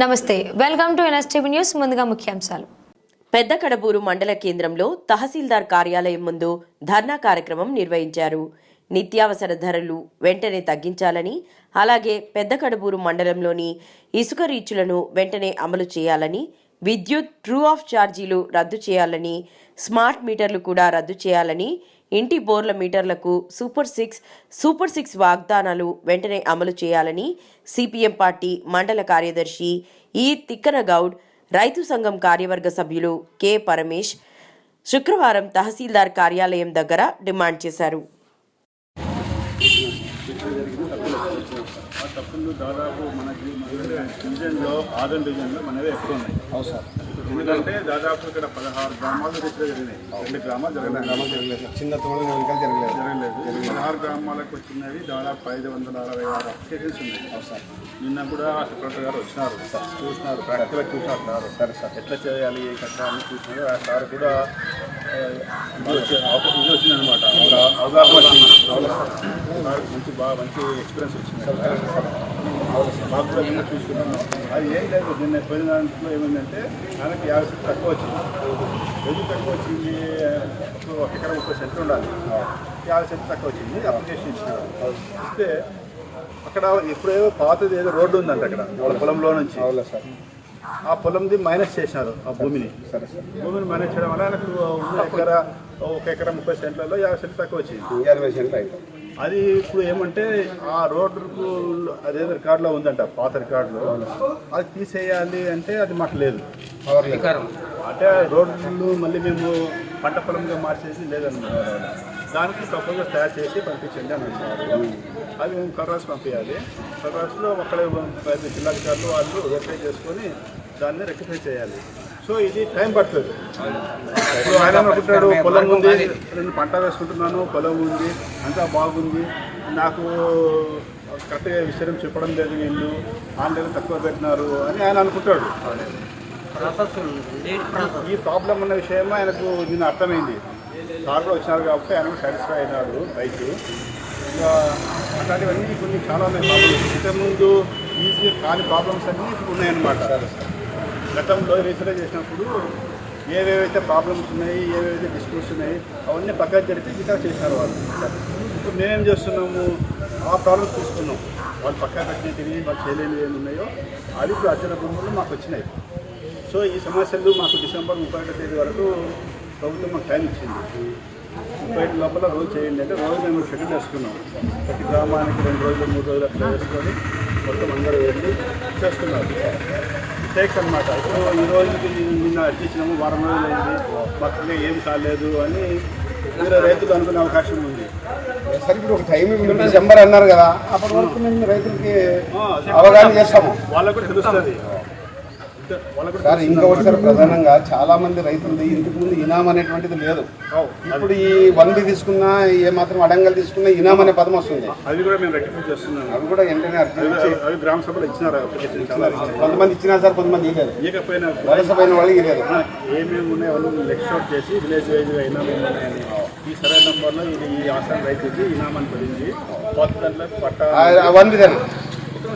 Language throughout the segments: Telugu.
నమస్తే వెల్కమ్ టు ఎన్ఎస్టీవీ న్యూస్. ముందుగా ముఖ్యాంశాలు. పెద్ద కడబూరు మండల కేంద్రంలో తహసీల్దార్ కార్యాలయం ముందు ధర్నా కార్యక్రమం నిర్వహించారు. నిత్యావసర ధరలు వెంటనే తగ్గించాలని అలాగే పెద్ద కడబూరు మండలంలోని ఇసుక రీచులను వెంటనే అమలు చేయాలని విద్యుత్ ట్రూ ఆఫ్ ఛార్జీలు రద్దు చేయాలని స్మార్ట్ మీటర్లు కూడా రద్దు చేయాలని ఇంటి బోర్ల మీటర్లకు సూపర్ సిక్స్ సూపర్ సిక్స్ వాగ్దానాలు వెంటనే అమలు చేయాలని సిపిఎం పార్టీ మండల కార్యదర్శి ఈ తిక్కనగౌడ్ రైతు సంఘం కార్యవర్గ సభ్యులు కె పరమేష్ శుక్రవారం తహసీల్దార్ కార్యాలయం దగ్గర డిమాండ్ చేశారు. దాదాపు డివిజన్లో ఆదం డివిజన్లో మనవే ఎక్కువ ఉన్నాయి. సార్. ఎందుకంటే దాదాపు ఇక్కడ పదహారు గ్రామాలు రిజిస్టర్ జరిగినాయి. రెండు గ్రామాలు జరగలేదు చిన్న తోడు జరగలేదు. జరగలేదు. పదహారు గ్రామాలకు వచ్చినవి దాదాపు ఐదు వందల అరవై ఆరు అప్లికేషన్స్ ఉన్నాయి. సార్. నిన్న కూడా సెక్రటరీ గారు వచ్చినారు చూసినారు ప్రాక్టికల్గా చూసినారు. సార్ ఎట్లా చేయాలి ఏ కట్ట అని చూసినారు. ఆ సార్ కూడా ఇది అవగాహన వచ్చింది. సార్ మంచి బాగా మంచి ఎక్స్పీరియన్స్ వచ్చింది. మాకు కూడా మేము చూసుకున్నాము. అది ఏం లేదు. నిన్న పోయిన దాంట్లో ఏమైందంటే ఆయనకి యాభై సెంట్లు తక్కువ వచ్చింది. ఎందుకు తక్కువ వచ్చింది? ఒక ఎకరం ముప్పై సెంట్లు ఉండాలి. యాభై సెంట్లు తక్కువ వచ్చింది. అప్లికేషన్ ఇచ్చినారు ఇస్తే అక్కడ ఎప్పుడేదో పాతది ఏదో రోడ్డు ఉందంట అక్కడ. వాళ్ళ పొలంలో నుంచి. అవునా సార్. ఆ పొలంది మైనస్ చేసినారు ఆ భూమిని. సరే సార్. భూమిని మైనస్ చేయడం వల్ల ఆయనకు ఉన్న ఎకర ఒక ఎకర ముప్పై సెంట్లలో యాభై సెంట్లు తక్కువ వచ్చింది. సెంట్లు అయితే అది ఇప్పుడు ఏమంటే ఆ రోడ్డుకు అదే రికార్డులో ఉందంట పాత రికార్డులో. అది తీసేయాలి అంటే అది మాకు లేదు. అంటే రోడ్లు మళ్ళీ మేము పంట పొలంగా మార్చేసి లేదన్నమాట దానికి ప్రపోజల్ తయారు చేసి పంపించండి అని అంటున్నారు అది మేము కర్రాస్ పంపించాలి. కర్రాస్లో అక్కడ జిల్లాధికారులు వాళ్ళు వెరిఫై చేసుకొని దాన్ని రెక్టిఫై చేయాలి. సో ఇది టైం పడుతుంది. ఇప్పుడు ఆయన అనుకుంటాడు పొలం ఉంది నేను పంట వేసుకుంటున్నాను పొలం ఉంది అంతా బాగుంది. నాకు కరెక్ట్గా విషయం చెప్పడం లేదు వీళ్ళు ఆన్లైన్ తక్కువ పెట్టినారు అని ఆయన అనుకుంటాడు. ఈ ప్రాబ్లం ఉన్న విషయమే ఆయనకు నిన్న అర్థమైంది. సార్ కూడా వచ్చినారు కాబట్టి ఆయన సాటిస్ఫై అయినాడు బైక్. ఇంకా అట్లాంటివన్నీ కొన్ని చాలా ఉన్నాయి. ప్రాబ్లమ్స్ ఇంతకుముందు ఈజీ కాని ప్రాబ్లమ్స్ అన్నీ ఇప్పుడు ఉన్నాయన్నమాట గతంలో రీసెర్చ్ చేసినప్పుడు ఏవేవైతే ప్రాబ్లమ్స్ ఉన్నాయి ఏవేవైతే డిస్ప్యూట్స్ ఉన్నాయి అవన్నీ పక్కన జరిపి రికార్డ్ చేసినారు వాళ్ళు. ఇప్పుడు మేమేం చేస్తున్నాము? ఆ ప్రాబ్లమ్స్ తీసుకున్నాం వాళ్ళు పక్కన తిరిగి వాళ్ళు చేయలేని ఏమి ఉన్నాయో అవి ఇప్పుడు అర్జున భూములు మాకు వచ్చినాయి. సో ఈ సమస్యలు మాకు డిసెంబర్ ముప్పై ఒకటో తేదీ వరకు ప్రభుత్వం మాకు టైం ఇచ్చింది. ముప్పై ఐదు లోపల రోజు చేయండి అంటే రోజు మేము షెడ్యూల్ వేసుకున్నాం ప్రతి గ్రామానికి రెండు రోజులు మూడు రోజులు అట్లా వేసుకొని మొత్తం అందరూ వెళ్ళి చేస్తున్నారు. టేక్స్ అనమాట ఇప్పుడు ఈ రోజుకి నిన్న అర్జీ ఇచ్చినాము వారం రోజులు అయింది ఇంకా ఏం కాలేదు అని రైతులు అనుకునే అవకాశం ఉంది. సార్ ఇప్పుడు ఒక టైం డిసెంబర్ అన్నారు కదా అప్పటి వరకు మేము రైతులకి అవగాహన చేస్తాము. వాళ్ళకు తెలుస్తుంది. సార్ ఇంకొకటి సార్ ప్రధానంగా చాలా మంది రైతులు ఇంతకు ముందు ఇనాం అనేటువంటిది లేదు. ఇప్పుడు ఈ వన్ బి తీసుకున్నా ఏ మాత్రం అడంగల్ తీసుకున్నా ఇనాం అనే పదం వస్తుంది. అవి కూడా మేము రెక్టిఫై చేస్తున్నాము. అవి కూడా వెంటనే అర్థం గ్రామ సభలో ఇచ్చినారు. కొంతమంది ఇచ్చినా సార్ కొంతమంది ఇవ్వలేదు ఇవ్వకపోయినా వలసపోయిన వాళ్ళకి ఇవ్వలేదు ఆ, ఏమేమి ఉన్నాయో అన్నీ లెక్స్ అవుట్ చేసి విలేజ్ వైజ్ అయినా ఈ సరైన నంబర్లో ఇది ఈ ఆసాన్ రైతుకి ఇనామని పడింది. పట్ట వన్ బి దాన్ని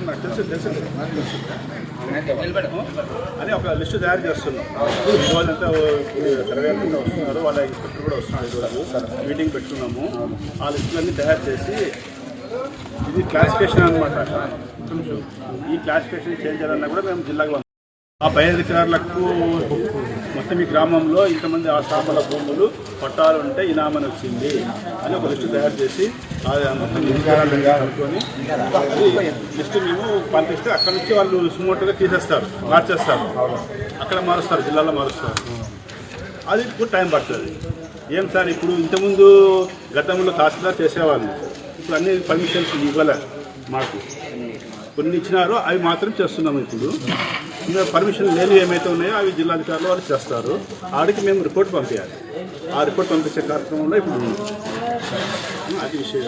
నాకు తెలుసు తెలుసు. అని ఒక లిస్టు తయారు చేస్తున్నాం. వాళ్ళంతా తరగతి అంతా వస్తున్నారు వాళ్ళ ఇన్స్పెక్టర్ కూడా వస్తున్నారు ఈరోజు మీటింగ్ పెట్టుకున్నాము. ఆ లిస్టులన్నీ తయారు చేసి ఇది క్లాసిఫికేషన్ అనమాట ఈ క్లాసిఫికేషన్ చేంజ్ చేయాలన్నా కూడా మేము జిల్లాకు ఆ పై అధికారులకు మొత్తం ఈ గ్రామంలో ఇంతమంది ఆసాముల భూములు పట్టాలు ఉంటే ఇనామని వచ్చింది అని ఒక లిస్టు తయారు చేసి అది మొత్తం అనుకొని లిస్టు మేము పంపిస్తే అక్కడ నుంచి వాళ్ళు సుమోటోగా తీసేస్తారు మార్చేస్తారు. అక్కడ మారుస్తారు జిల్లాలో మారుస్తారు. అది ఇప్పుడు టైం పడుతుంది. ఏం సార్ ఇప్పుడు ఇంతకుముందు గతంలో తహసీల్దార్ చేసేవాళ్ళు. ఇప్పుడు అన్ని పర్మిషన్స్ ఇవ్వలే మాకు. కొన్ని ఇచ్చినారు అవి మాత్రం చేస్తున్నాము ఇప్పుడు. ఇంకా పర్మిషన్ లేని ఏమైతే ఉన్నాయో అవి జిల్లాధికారులు వాళ్ళు చేస్తారు. ఆడికి మేము రిపోర్ట్ పంపించాలి. ఆ రిపోర్ట్ పంపించే కార్యక్రమంలో ఇప్పుడు అది విషయం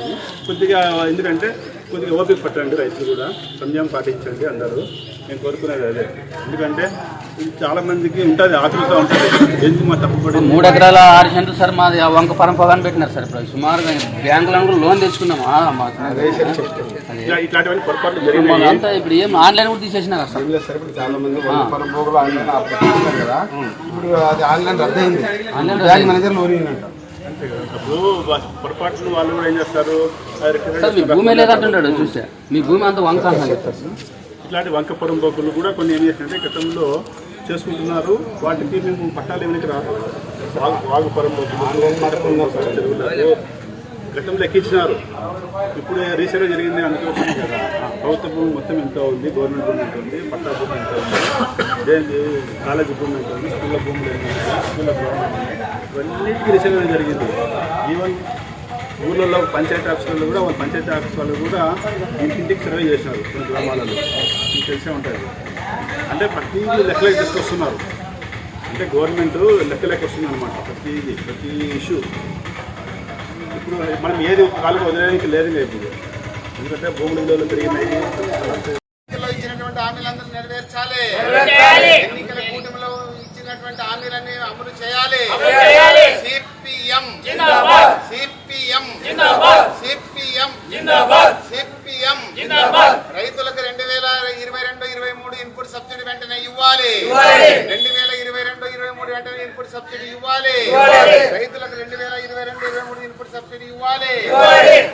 కొద్దిగా ఎందుకంటే కొద్దిగా ఓపిక పట్టండి రైతులు కూడా. సమయం పాటించండి అందరూ. నేను కోరుకునేది అదే. ఎందుకంటే ఇది చాలా మందికి ఉంటుంది ఆతృత ఉంటుంది. ఎందుకు మా తప్పుపడి మూడు ఎకరాల ఆరు సెంట్లు సార్ మాది ఆ వంక పరం పొగాని పెట్టినారు సార్ ఇప్పుడు. సుమారుగా బ్యాంకులో కూడా లోన్ తెచ్చుకున్నాము? ఇట్లాంటివన్నీ మన అంతా ఇప్పుడు ఏం ఆన్లైన్ కూడా తీసేసినారు సార్? చాలా మంది ఆన్లైన్ కదా. ఇప్పుడు అది ఆన్లైన్ రద్దయింది ఆన్లైన్ బ్యాంక్ మేనేజర్ లోన్ వా- పొరపాట్లు వాళ్ళు కూడా ఏం చేస్తారు? సార్ మీ. భూమి లేదంటున్నాడు చూస్తే మీ భూమి అంతా వంక ఇట్లాంటి వంక పొరంబోకులు కూడా కొన్ని ఏం చేసినట్టే గతంలో చేసుకుంటున్నారు. వాటికి మేము పట్టాలు ఏమైనా రాదు వాగు వాగు పొరంబోకులు గతంలో ఎక్కించినారు. ఇప్పుడు రీసెంట్గా జరిగింది అందుకే వచ్చింది కదా. ప్రభుత్వ భూమి మొత్తం ఎంత ఉంది? గవర్నమెంట్ భూమి ఎంత ఉంది? పట్టా భూమి ఎంత ఉంది? కాలేజీ భూమి ఎంత ఉంది? స్కూళ్ళ భూములు ఎంత ఉంది స్కూళ్ళ భూములు ఇవన్నిటికీ రీసెంట్గా జరిగింది. ఈవెన్ ఊర్లలో పంచాయతీ ఆఫీసులలో కూడా వాళ్ళ పంచాయతీ ఆఫీస్ వాళ్ళు కూడా ఇంటింటికి సర్వే చేసినారు. కొన్ని గ్రామాలలో. మీకు తెలిసే ఉంటుంది. అంటే ప్రతి లెక్కలకి తీసుకొస్తున్నారు. అంటే గవర్నమెంట్ లెక్క లెక్క వస్తుంది అనమాట ప్రతిది ప్రతి ఇష్యూ. ఇప్పుడు మనం ఏది ఒక కాలుగా వదిలేయడానికి లేదు ఇప్పుడు ఎందుకంటే భూముల విలువలు పెరిగినాయి. ఎన్నికల్లో ఇచ్చినటువంటి హామీలందరూ నెరవేర్చాలి. ఇచ్చినటువంటి హామీలన్నీ అమలు చేయాలి. సిపిఎం. సిపిఎం. సిపిఎం. సిపిఎం. రైతులకు రెండు వేల ఇరవై రెండు ఇరవై మూడు ఇన్పుట్ సబ్సిడీ వెంటనే ఇవ్వాలి. రెండు వేల ఇరవై రెండు ఇరవై మూడు వెంటనే ఇన్పుట్ సబ్సిడీ ఇవ్వాలి. రైతులకు రెండు వేల ఇరవై రెండు ఇరవై మూడు ఇన్పుట్ సబ్సిడీ ఇవ్వాలి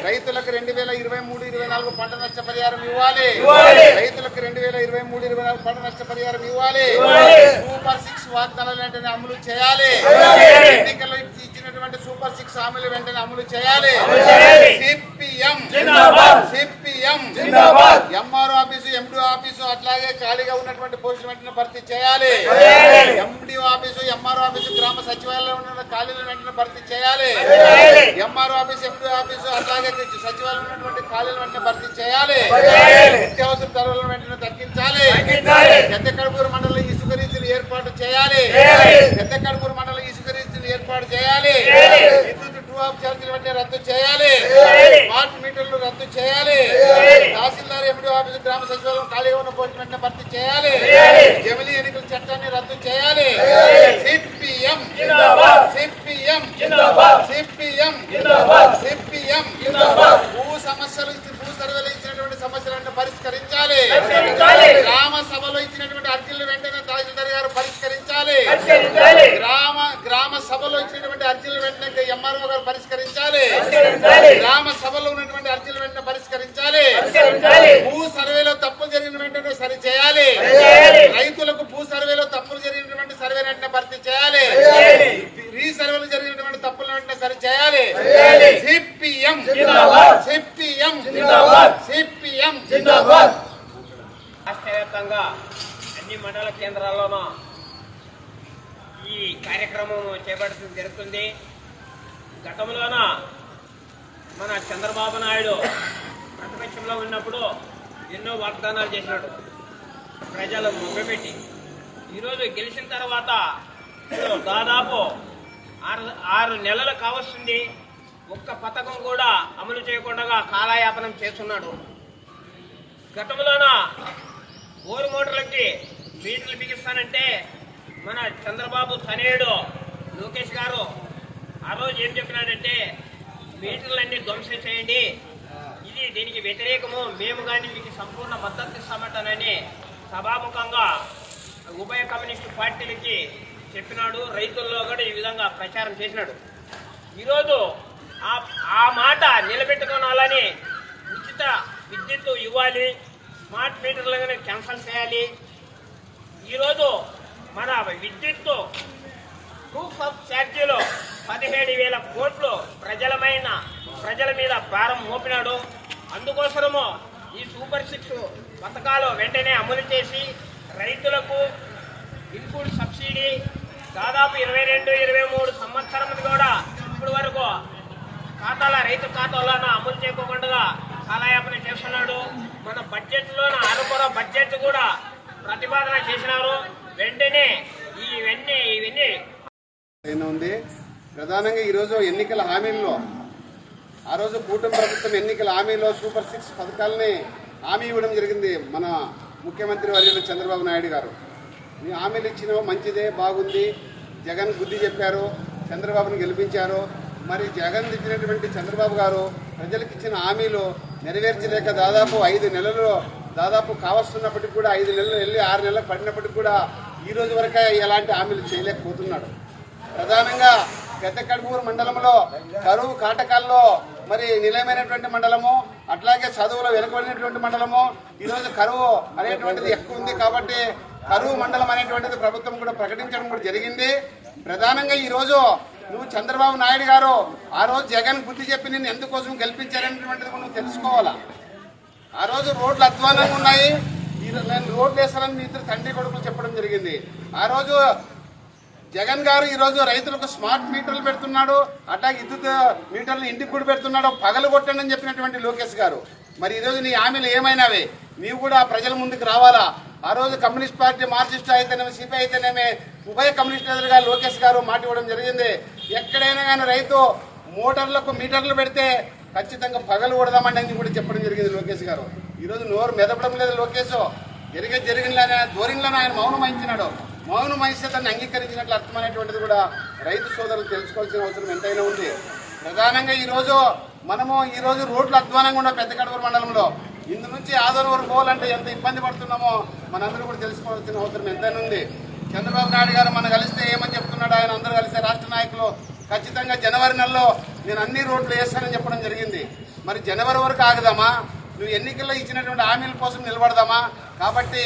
రైతులకు రెండు వేల ఇరవై మూడు ఇరవై నాలుగు పంట నష్ట పరిహారం ఇవ్వాలి. రైతులకు రెండు వేల ఇరవై మూడు ఇరవై నాలుగు పంట నష్ట పరిహారం ఇవ్వాలి. సూపర్ సిక్స్ వాగ్దానాలు వెంటనే అమలు చేయాలి. ఎన్నికల్లో ఇచ్చి- ఇచ్చినటువంటి సూపర్ సిక్స్ హామీలు వెంటనే అమలు చేయాలి. CPM. CPM MRO office MDO office అట్లాగే ఖాళీగా ఉన్నటువంటి పోస్టులు వెంటనే భర్తీ చేయాలి. ఎండిఓ ఆఫీసు ఎంఆర్ఓ ఆఫీసు గ్రామ సచివాలయంలో ఉన్న ఖాళీలను వెంటనే భర్తీ చేయాలి. ఎంఆర్ఓ ఆఫీసు ఎండిఓ ఆఫీసు అట్లాగే సచివాలయంలో ఉన్నటువంటి ఖాళీలు వెంటనే భర్తీ చేయాలి. నిత్యావసర ధరలను వెంటనే తగ్గించాలి. పెద్ద కడుపూరు మండలం ఇసుక రీతులు ఏర్పాటు చేయాలి. పెద్ద కడుపూరు మండలం ఇసుక రీతులు ఏర్పాటు చేయాలి. విద్యుత్ ట్రూ ఆఫ్ ఛార్జీలు వెంటనే రద్దు చేయాలి. స్మార్ట్ మీటర్లు రద్దు చేయాలి. తహసీల్దార్ ఎండిఓ ఆఫీసు గ్రామ సచివాలయం ఖాళీగా ఉన్న వెంటనే భర్తీ చేయాలి. జమిలీ ఎన్నికల చట్టాన్ని రద్దు చేయాలి. సిపిఎం. సిపిఎం. సిపిఎం. సిపిఎం. భూ సమస్యలు భూ సర్వేలు ఇచ్చినటువంటి సమస్యలను పరిష్కరించాలి. గ్రామ సభలో ఇచ్చినటువంటి అర్జీలు వెంటనే తహసీల్దార్ గారు పరిష్కరించాలి గ్రామ గ్రామ సభలో ఇచ్చినటువంటి అర్జీలు వెంటనే ఎంఆర్ఓ గారు పరిష్కరించాలి. గ్రామ సభలో ఉన్నటువంటి అర్జీలు వెంటనే పరిష్కరించాలి. భూ సర్వేలో తప్పులు జరిగిన వెంటనే సరి చేయాలి రైతులకు భూ సర్వేలో తప్పులు జరిగినటువంటి సర్వే వెంటనే భర్తీ చేయాలి. రీ సర్వేలు జరిగినటువంటి తప్పుల వెంటనే సరి చేయాలి సిపిఎం. సిపిఎం. సిపిఎం. రాష్ట్ర వ్యాప్తంగా అన్ని మండల కేంద్రాల్లోనూ కార్యక్రమం చేపట్టడం జరుగుతుంది. గతంలోన మన చంద్రబాబు నాయుడు ప్రతిపక్షంలో ఉన్నప్పుడు ఎన్నో వాగ్దానాలు చేసినాడు. ప్రజలు మొగ్గపెట్టి. ఈరోజు గెలిచిన తర్వాత దాదాపు ఆరు ఆరు నెలలు కావస్తుంది. ఒక్క పథకం కూడా అమలు చేయకుండా కాలయాపనం చేస్తున్నాడు. గతంలోన బోరు మోటార్లకి మీటర్లు బిగిస్తానంటే మన చంద్రబాబు తనేయుడు లోకేష్ గారు ఆ రోజు ఏం చెప్పినాడంటే మీటర్లన్నీ ధ్వంసం చేయండి. ఇది దీనికి వ్యతిరేకము. మేము కానీ మీకు సంపూర్ణ మద్దతు ఇస్తామంటానని సభాముఖంగా ఉభయ కమ్యూనిస్టు పార్టీలకి చెప్పినాడు. రైతుల్లో కూడా ఈ విధంగా ప్రచారం చేసినాడు. ఈరోజు ఆ ఆ మాట నిలబెట్టుకోవాలని ఉచిత విద్యుత్ ఇవ్వాలి. స్మార్ట్ మీటర్లను క్యాన్సల్ చేయాలి. ఈరోజు మన విద్యుత్ ప్రూఫ్ ఆఫ్ ఛార్జీలో పదిహేడు వేల కోట్లు ప్రజలమైన ప్రజల మీద భారం మోపినాడు. అందుకోసము ఈ సూపర్ సిక్స్ పథకాలు వెంటనే అమలు చేసి రైతులకు ఇన్పుట్ సబ్సిడీ దాదాపు ఇరవై రెండు ఇరవై మూడు సంవత్సరం కూడా ఇప్పటి వరకు ఖాతాల రైతు ఖాతాలోన అమలు చేయకుండా కాలయాపన చేస్తున్నాడు. మన బడ్జెట్లోన అనుకూల బడ్జెట్ కూడా ప్రతిపాదన చేసినారు. వెంటనే ఇవన్నీ ఇవన్నీ ఉంది. ప్రధానంగా ఈరోజు ఎన్నికల హామీల్లో ఆ రోజు కూటమి ప్రభుత్వం ఎన్నికల హామీలో సూపర్ సిక్స్ పథకాలని హామీ ఇవ్వడం జరిగింది మన ముఖ్యమంత్రి వర్యులు చంద్రబాబు నాయుడు గారు. మీ హామీలు ఇచ్చిన మంచిదే బాగుంది. జగన్ బుద్ధి చెప్పారు చంద్రబాబును గెలిపించారు. మరి జగన్ ఇచ్చినటువంటి చంద్రబాబు గారు ప్రజలకు ఇచ్చిన హామీలు నెరవేర్చలేక దాదాపు ఐదు నెలలు దాదాపు కావస్తున్నప్పటికి కూడా ఐదు నెలలు వెళ్ళి ఆరు నెలలు పడినప్పటికి కూడా ఈ రోజు వరకే ఎలాంటి హామీలు చేయలేకపోతున్నాడు. ప్రధానంగా పెద్ద కడుపూరు మండలంలో కరువు కాటకాల్లో మరి నిలయమైనటువంటి మండలము అట్లాగే చదువులో వెనుకబడినటువంటి మండలము ఈరోజు కరువు అనేటువంటిది ఎక్కువ ఉంది కాబట్టి కరువు మండలం అనేటువంటిది ప్రభుత్వం కూడా ప్రకటించడం కూడా జరిగింది. ప్రధానంగా ఈరోజు నువ్వు చంద్రబాబు నాయుడు గారు ఆ రోజు జగన్ బుద్ధి చెప్పి నిన్ను ఎందుకోసం గెలిపించారనేటువంటిది నువ్వు తెలుసుకోవాలా? ఆ రోజు రోడ్లు అధ్వానంగా ఉన్నాయి. ఈ రోడ్లు వేస్తారని మీ ఇద్దరు తండ్రి కొడుకులు చెప్పడం జరిగింది. ఆ రోజు జగన్ గారు ఈ రోజు రైతులకు స్మార్ట్ మీటర్లు పెడుతున్నాడు అట్లాగే విద్యుత్ మీటర్లు ఇంటికి కూడా పెడుతున్నాడు పగలు కొట్టండి అని చెప్పినటువంటి లోకేష్ గారు. మరి ఈరోజు నీ హామీలు ఏమైనావే? నీవు కూడా ప్రజల ముందుకు రావాలా? ఆ రోజు కమ్యూనిస్ట్ పార్టీ మార్క్సిస్ట్ అయితేనేమి సిపిఐ అయితేనేమి ఉభయ కమ్యూనిస్ట్ ఎదురుగా లోకేష్ గారు మాట ఇవ్వడం జరిగింది. ఎక్కడైనా కానీ రైతు మోటార్లకు మీటర్లు పెడితే ఖచ్చితంగా పగలు కొడదామండి అని కూడా చెప్పడం జరిగింది లోకేష్ గారు. ఈరోజు నోరు మెదపడం లేదు లోకేష్ జరిగే జరిగినలానే ధోరణిలోనే ఆయన మౌనం వహించినాడు. మౌనం వహిస్తే దాన్ని అంగీకరించినట్లు అర్థమైనటువంటిది కూడా రైతు సోదరులు తెలుసుకోవాల్సిన అవసరం ఎంతైనా ఉంది. ప్రధానంగా ఈరోజు మనము ఈరోజు రోడ్లు అధ్వానంగా ఉన్న పెద్ద కడపూరు మండలంలో ఇందు నుంచి ఆదోని వరకు పోవాలంటే ఎంత ఇబ్బంది పడుతున్నామో మనందరూ కూడా తెలుసుకోవాల్సిన అవసరం ఎంతైనా ఉంది. చంద్రబాబు నాయుడు గారు మనం కలిస్తే ఏమని చెప్తున్నాడు ఆయన అందరూ కలిస్తే రాష్ట్ర నాయకులు ఖచ్చితంగా జనవరి నెలలో నేను అన్ని రోడ్లు వేస్తానని చెప్పడం జరిగింది. మరి జనవరి వరకు ఆగదామా? నువ్వు ఎన్నికల్లో ఇచ్చినటువంటి హామీల కోసం నిలబడదామా? కాబట్టి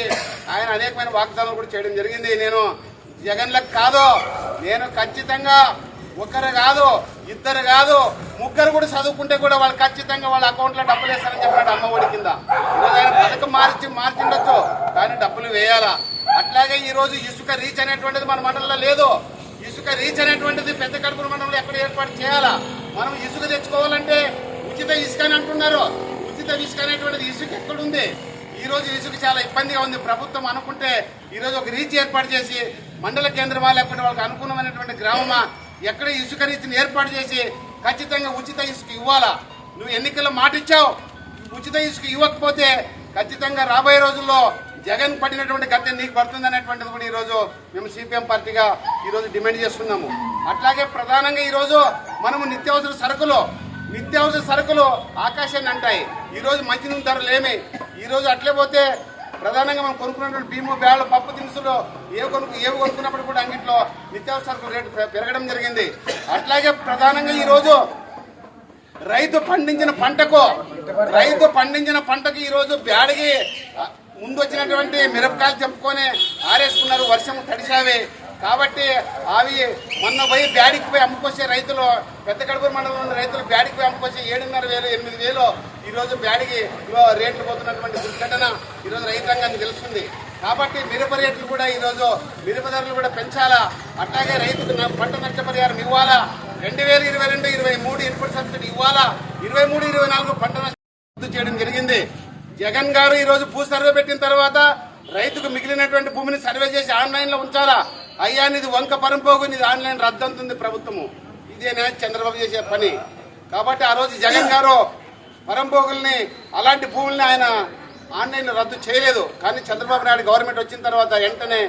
ఆయన అనేకమైన వాగ్దానాలు కూడా చేయడం జరిగింది. నేను జగన్లకు కాదు నేను ఖచ్చితంగా ఒకరు కాదు ఇద్దరు కాదు ముగ్గురు కూడా చదువుకుంటే కూడా వాళ్ళు ఖచ్చితంగా వాళ్ళ అకౌంట్లో డబ్బులు వేస్తారని చెప్పాడు అమ్మ ఒడి కింద. ఈరోజు ఆయన పథకం మార్చి మార్చిండొచ్చు కానీ డబ్బులు వేయాలా? అట్లాగే ఈరోజు ఇసుక రీచ్ అనేటువంటిది మన మండలంలో లేదు. ఇసుక రీచ్ అనేటువంటిది పెద్ద కడుపుల మండలంలో ఎక్కడ ఏర్పాటు చేయాలా? మనం ఇసుక తెచ్చుకోవాలంటే ఉచిత ఇసుక అని అంటున్నారు. ఉచిత ఇసుక అనేటువంటిది ఇసుక ఎక్కడుంది? ఈ రోజు ఇసుక చాలా ఇబ్బందిగా ఉంది. ప్రభుత్వం అనుకుంటే ఈరోజు ఒక రీచ్ ఏర్పాటు చేసి మండల కేంద్రమా లేకపోతే వాళ్ళకి అనుకూలమైనటువంటి గ్రామమా ఎక్కడ ఇసుక రీతిని ఏర్పాటు చేసి ఖచ్చితంగా ఉచిత ఇసుక ఇవ్వాలా? నువ్వు ఎన్నికల్లో మాట ఇచ్చావు ఉచిత ఇసుక ఇవ్వకపోతే ఖచ్చితంగా రాబోయే రోజుల్లో జగన్ పడినటువంటి గద్దె నీకు పడుతుంది అనేటువంటిది కూడా ఈరోజు మేము సిపిఎం పార్టీగా ఈరోజు డిమాండ్ చేస్తున్నాము. అట్లాగే ప్రధానంగా ఈరోజు మనము నిత్యావసర సరుకులు నిత్యావసర సరుకులు ఆకాశాన్ని అంటాయి. ఈరోజు మంచినీళ్ళ ధరలు ఏమి? ఈరోజు అట్లే పోతే ప్రధానంగా మనం కొనుక్కున్నటువంటి భీము బ్యాళ్ళు పప్పు దినుసులు ఏవి కొనుక్కు ఏవి కొనుక్కున్నప్పుడు కూడా అంగిట్లో నిత్యావసర రేటు పెరగడం జరిగింది. అట్లాగే ప్రధానంగా ఈరోజు రైతు పండించిన పంటకు రైతు పండించిన పంటకు ఈరోజు రోజు బ్యాడిగి ముందు వచ్చినటువంటి మిరపకాయలు చెప్పుకొని ఆరేసుకున్నారు. వర్షం తడిసావి కాబట్టి అవి మొన్న పోయి బ్యాడికి పోయి అమ్ముకొచ్చే రైతులు పెద్ద కడుపు మండలంలో ఉన్న రైతులు బ్యాడికి పోయి అమ్ముకొచ్చే ఏడున్నర వేలు ఎనిమిది వేలు ఈరోజు బ్యాడికి లో రేట్లు పోతున్నటువంటి దుర్ఘటన ఈరోజు రోజు రైతాంగానికి తెలుస్తుంది. కాబట్టి మిరప రేట్లు కూడా ఈరోజు మిరప ధరలు కూడా పెంచాలా? అట్లాగే రైతుకు పంట నష్టపరిహారం ఇవ్వాలా? రెండు వేల ఇరవై రెండు ఇరవై మూడు ఇన్పుట్ సబ్సిడీ ఇవ్వాలా? ఇరవై మూడు ఇరవై నాలుగు పంట నష్టం రద్దు చేయడం జరిగింది. జగన్ గారు ఈరోజు భూ సర్వే పెట్టిన తర్వాత రైతుకు మిగిలినటువంటి భూమిని సర్వే చేసి ఆన్లైన్లో ఉంచాలా? అయ్యా నీది వంక పరంపోగు నీది ఆన్లైన్ రద్దంతుంది ప్రభుత్వము. ఇదేనా చంద్రబాబు చేసే పని. కాబట్టి ఆ రోజు జగన్ గారు పరంపోగుల్ని అలాంటి భూముల్ని ఆయన ఆన్లైన్ రద్దు చేయలేదు. కానీ చంద్రబాబు నాయుడు గవర్నమెంట్ వచ్చిన తర్వాత వెంటనే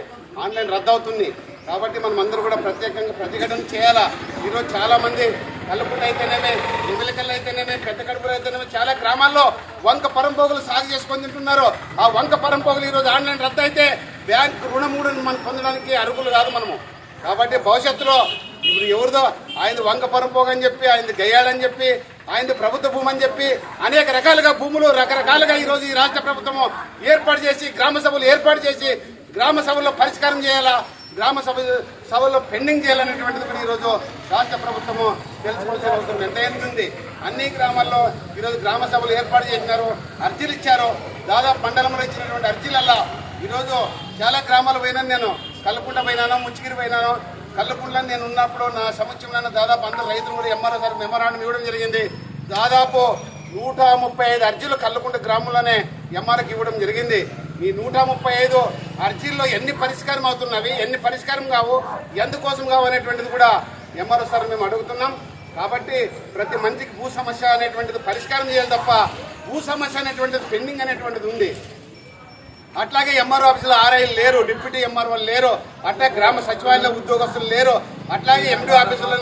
ఆన్లైన్ రద్దు అవుతుంది కాబట్టి మనం అందరూ కూడా ప్రత్యేకంగా ప్రతిఘటన చేయాలా? ఈరోజు చాలా మంది కల్లుకుంట అయితేనేమే ఎమ్మెల్యేకల్ అయితేనేమే పెద్ద కడుపులు అయితేనేమే చాలా గ్రామాల్లో వంక పరంపోగులు సాగు చేసుకొని తింటున్నారు. ఆ వంక పరంపోగులు ఈరోజు ఆన్లైన్ రద్దు అయితే బ్యాంక్ రుణం మనం పొందడానికి అర్హులు కాదు మనము. కాబట్టి భవిష్యత్తులో ఇప్పుడు ఎవరిదో ఆయన వంక పరంపోగు అని చెప్పి ఆయన గయ్యాలని చెప్పి ఆయన ప్రభుత్వ భూమి అని చెప్పి అనేక రకాలుగా భూములు రకరకాలుగా ఈరోజు ఈ రాష్ట్ర ప్రభుత్వము ఏర్పాటు చేసి గ్రామ సభలు ఏర్పాటు చేసి గ్రామ సభల్లో పరిష్కారం చేయాలా? గ్రామ సభ సభలో పెండింగ్ చేయాలనేటువంటిది కూడా ఈరోజు రాష్ట్ర ప్రభుత్వము తెలుసుకోవాల్సిన అవసరం ఎంత ఉంది? అన్ని గ్రామాల్లో ఈరోజు గ్రామ సభలు ఏర్పాటు చేసినారు అర్జీలు ఇచ్చారు. దాదాపు మండలంలో ఇచ్చినటువంటి అర్జీలల్లా ఈరోజు చాలా గ్రామాలు పోయినాను నేను. కల్లుకుంట పోయినాను ముచ్చిగిరి పోయినాను. కల్లుకుంటలో నేను ఉన్నప్పుడు నా సముచ్చంలో దాదాపు అందరు రైతులు కూడా ఎంఆర్ఓ సార్ మెమరాండం ఇవ్వడం జరిగింది. దాదాపు నూట ముప్పై ఐదు అర్జీలు కల్లుకుంట గ్రామంలోనే ఎంఆర్ఓకి ఇవ్వడం జరిగింది. ఈ నూట ముప్పై ఐదు అర్జీల్లో ఎన్ని పరిష్కారం అవుతున్నవి ఎన్ని పరిష్కారం కావు ఎందుకోసం కావు అనేటువంటిది కూడా ఎంఆర్ఓ సార్ మేము అడుగుతున్నాం. కాబట్టి ప్రతి మందికి భూ సమస్య అనేటువంటిది పరిష్కారం చేయాలి తప్ప భూ సమస్య అనేటువంటిది పెండింగ్ అనేటువంటిది ఉంది. అట్లాగే ఎంఆర్ఓ ఆఫీసులో ఆర్ఐలు లేరు డిప్యూటీ ఎంఆర్ఓ లేరు అట్లా గ్రామ సచివాలయ ఉద్యోగస్తులు లేరు అట్లాగే ఎండి ఆఫీసులో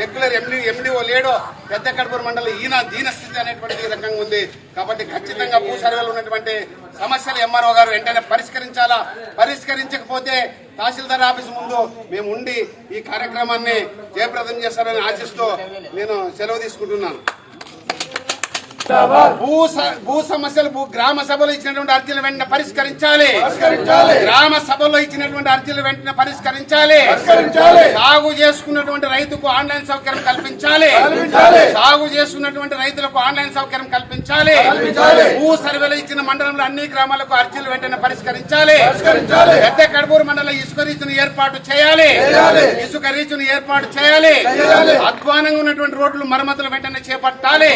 రెగ్యులర్ ఎండి ఎండిఓ లేడు పెద్ద కడపూర్ మండలం ఈయన దీనస్థితి అనేటువంటి ఈ రకంగా ఉంది. కాబట్టి ఖచ్చితంగా భూ సర్వేలు ఉన్నటువంటి సమస్యలు ఎంఆర్ఓ గారు వెంటనే పరిష్కరించాలా? పరిష్కరించకపోతే తహసీల్దార్ ఆఫీస్ ముందు మేము ఉండి ఈ కార్యక్రమాన్ని జయప్రదం చేస్తారని ఆశిస్తూ నేను సెలవు తీసుకుంటున్నాను. భూ భూ సమస్యలు భూ గ్రామ సభలో ఇచ్చినటువంటి అర్జీలు వెంటనే పరిష్కరించాలి. గ్రామ సభలో ఇచ్చినటువంటి అర్జీలు వెంటనే పరిష్కరించాలి. సాగు చేసుకున్నటువంటి రైతుకు ఆన్లైన్ సౌకర్యం కల్పించాలి. సాగు చేసుకున్నటువంటి రైతులకు ఆన్లైన్ సౌకర్యం కల్పించాలి. భూ సర్వేలో ఇచ్చిన మండలంలో అన్ని గ్రామాలకు అర్జీలు వెంటనే పరిష్కరించాలి. పెద్ద కడపూరు మండలం ఇసుక రీచును ఏర్పాటు చేయాలి. ఇసుక రీచును ఏర్పాటు చేయాలి. అధ్వానంగా ఉన్నటువంటి రోడ్లు మరమ్మతులు వెంటనే చేపట్టాలి.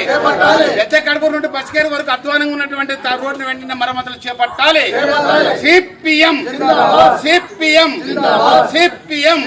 పెద్ద కడపూరు నుండి బస్కేరు వరకు అధ్వానంగా ఉన్నటువంటి రోడ్లు వెంటనే మరమ్మతులు చేపట్టాలి. సిపిఎం. సిపిఎం. సిపిఎం.